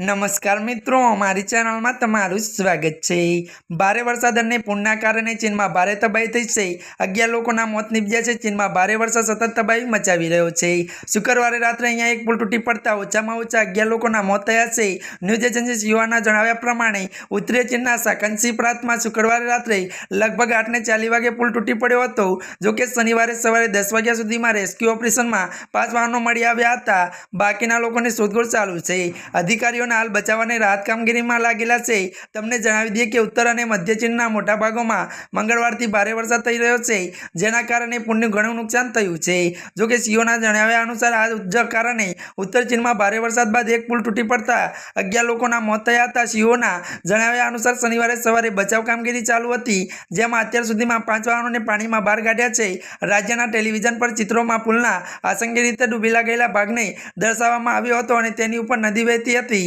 નમસ્કાર મિત્રો, અમારી ચેનલમાં તમારું સ્વાગત છે. ભારે વરસાદ અને પૂરના કારણે ચીનમાં ભારે તબાહી થઈ છે. અગિયાર લોકોના મોત નીપજ્યા છે. ચીનમાં ભારે વરસાદ સતત તબાહી મચાવી રહ્યો છે. શુક્રવારે રાત્રે અહીંયા એક પુલ તૂટી પડતા ઓછામાં ઓછા અગિયાર લોકોના મોત થયા છે. ન્યૂઝ એજન્સી યુવાના જણાવ્યા પ્રમાણે, ઉત્તરીય ચીનના સાકંસી પ્રાંતમાં શુક્રવારે રાત્રે લગભગ આઠને ચાલી વાગે પુલ તૂટી પડ્યો હતો. જોકે શનિવારે સવારે દસ વાગ્યા સુધીમાં રેસ્ક્યુ ઓપરેશનમાં પાંચ વાહનો મળી આવ્યા હતા. બાકીના લોકોની શોધખોળ ચાલુ છે. અધિકારીઓને હાલ બચાવવાની રાહત કામગીરીમાં લાગેલા છે. તમને જણાવી દઈએ કે ઉત્તર અને મધ્ય ચીનના મોટા ભાગોમાં મંગળવારથી ભારે વરસાદ થઈ રહ્યો છે, જેના કારણે પુલનું ઘણું નુકસાન થયું છે. જોકે સીઓના જણાવ્યા અનુસાર, આ જ કારણે ઉત્તર ચીનમાં ભારે વરસાદ બાદ એક પુલ તૂટી પડતા અગિયાર લોકોના મોત થયા હતા. સીઓના જણાવ્યા અનુસાર, શનિવારે સવારે બચાવ કામગીરી ચાલુ હતી, જેમાં અત્યાર સુધીમાં પાંચ વાહનોને પાણીમાં બહાર કાઢ્યા છે. રાજ્યના ટેલિવિઝન પર ચિત્રોમાં પુલના આસંગી રીતે ડૂબેલા ગયેલા ભાગને દર્શાવવામાં આવ્યો હતો અને તેની ઉપર નદી વહેતી હતી.